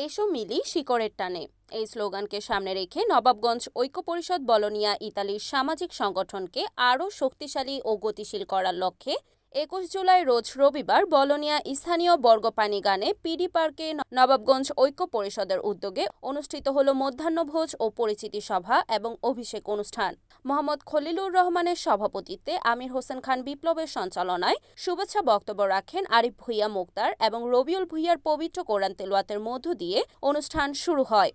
এসো মিলি শিকড়ের টানে। এই স্লোগানকে সামনে রেখে নবাবগঞ্জ ঐক্য পরিষদ বলনিয়া ইতালির সামাজিক সংগঠনকে আরও শক্তিশালী ও গতিশীল করার লক্ষ্যে একুশ জুলাই রোজ রবিবার বলনিয়া স্থানীয় বর্গপানি গানে পিডি পার্কে নবাবগঞ্জ ঐক্য পরিষদের উদ্যোগে অনুষ্ঠিত হল মধ্যাহ্নভোজ ও পরিচিতি সভা এবং অভিষেক অনুষ্ঠান। মোহাম্মদ খলিলুর রহমানের সভাপতিত্বে আমির হোসেন খান বিপ্লবের সঞ্চালনায় শুভেচ্ছা বক্তব্য রাখেন আরিফ ভুইয়া মুক্তার এবং রবিউল ভুইয়ার পবিত্র কোরআন তেলোয়াতের মধ্য দিয়ে অনুষ্ঠান শুরু হয়।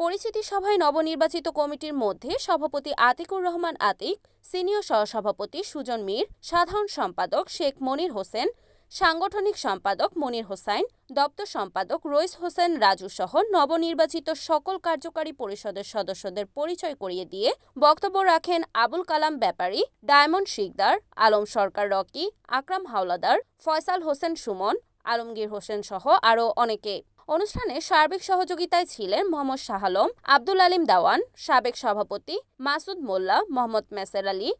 পরিচিতি সভায় নবনির্বাচিত কমিটির মধ্যে সভাপতি আতিকুর রহমান আতিক, সিনিয়র সহসভাপতি সুজন মীর, সাধারণ সম্পাদক শেখ মনির হোসেন সাংগঠনিক সম্পাদক মনির হোসাইন, দপ্তর সম্পাদক রইস হোসেন রাজু সহ নবনির্বাচিত সকল কার্যকারী পরিষদের সদস্যদের পরিচয় করিয়ে দিয়ে বক্তব্য রাখেন আবুল কালাম ব্যাপারী, ডায়মন্ড শিকদার, আলম সরকার রকি, আকরাম হাওলাদার, ফয়সাল হোসেন সুমন, আলমগীর হোসেন সহ আরও অনেকে। অনুষ্ঠানে সার্বিক সহযোগিতায় ছিলেন মোহাম্মদ শাহালম আব্দুল আলিম দাওয়ান, সাবেক সভাপতি মাসুদ মোল্লা, মোহাম্মদ মেসের আলী,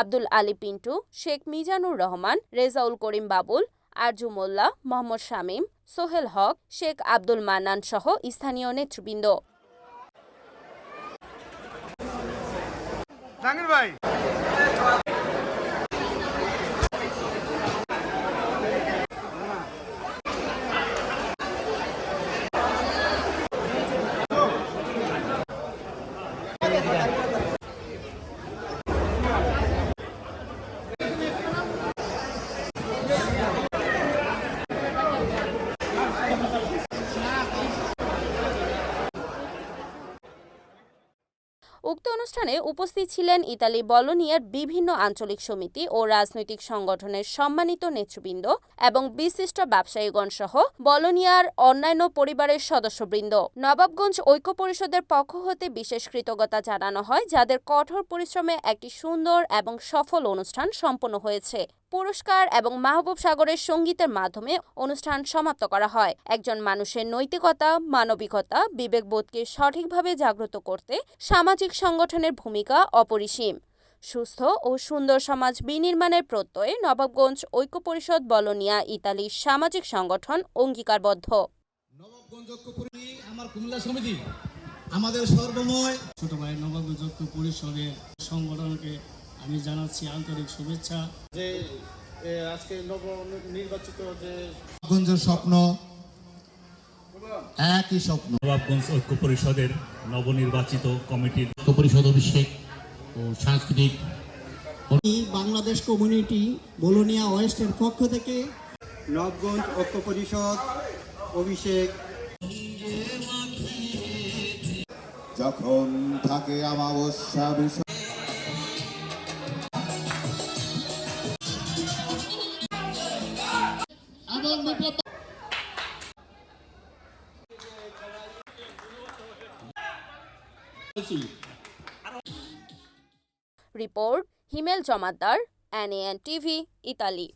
আব্দুল আলী পিন্টু, শেখ মিজানুর রহমান, রেজাউল করিম বাবুল আরজু মোল্লা মোহাম্মদ শামীম সোহেল হক শেখ আব্দুল মান্নান সহ স্থানীয় নেতৃবৃন্দ। ভাই। উক্ত অনুষ্ঠানে উপস্থিত ছিলেন ইতালি বলোনিয়ার বিভিন্ন আঞ্চলিক সমিতি ও রাজনৈতিক সংগঠনের সম্মানিত নেতৃবৃন্দ এবং বিশিষ্ট ব্যবসায়ীগণ সহ বলোনিয়ার অন্যান্য পরিবারের সদস্যবৃন্দ। নবাবগঞ্জ ঐক্য পরিষদের পক্ষ হতে বিশেষ কৃতজ্ঞতা জানানো হয়, যাদের কঠোর পরিশ্রমে একটি সুন্দর এবং সফল অনুষ্ঠান সম্পন্ন হয়েছে। পুরস্কার এবং মাহবুব সাগরের সঙ্গীতের মাধ্যমে অনুষ্ঠান সমাপ্ত করা হয়। একজন মানুষের নৈতিকতা, মানবিকতা, বিবেকবোধকে সঠিকভাবে জাগ্রত করতে সামাজিক সংগঠনের ভূমিকা অপরিসীম। সুস্থ ও সুন্দর সমাজ বিনির্মাণের প্রত্যয়ে নবাবগঞ্জ ঐক্য পরিষদ বলনিয়া ইতালির সামাজিক সংগঠন অঙ্গীকারবদ্ধ। আমার কুমিল্লা সমিতি, আমাদের সর্বময় ছোট ভাই নবাবগঞ্জ পরিষদের সংগঠনকে আমি জানাচ্ছি আন্তরিক শুভেচ্ছা। যে আজকে নব নির্বাচিত যে নবাবগঞ্জের স্বপ্ন একই স্বপ্ন। নবাবগঞ্জ ঐক্য পরিষদের নবনির্বাচিত কমিটির ঐক্য পরিষদ অভিষেক ও সাংস্কৃতিক বাংলাদেশ কমিউনিটি বলোনিয়া ওয়েস্টের পক্ষ থেকে নবগঞ্জ ঐক্য পরিষদ অভিষেক। যখন থাকে আমাবস্যা বিষয় report Himel Jamaddar NAN TV Italy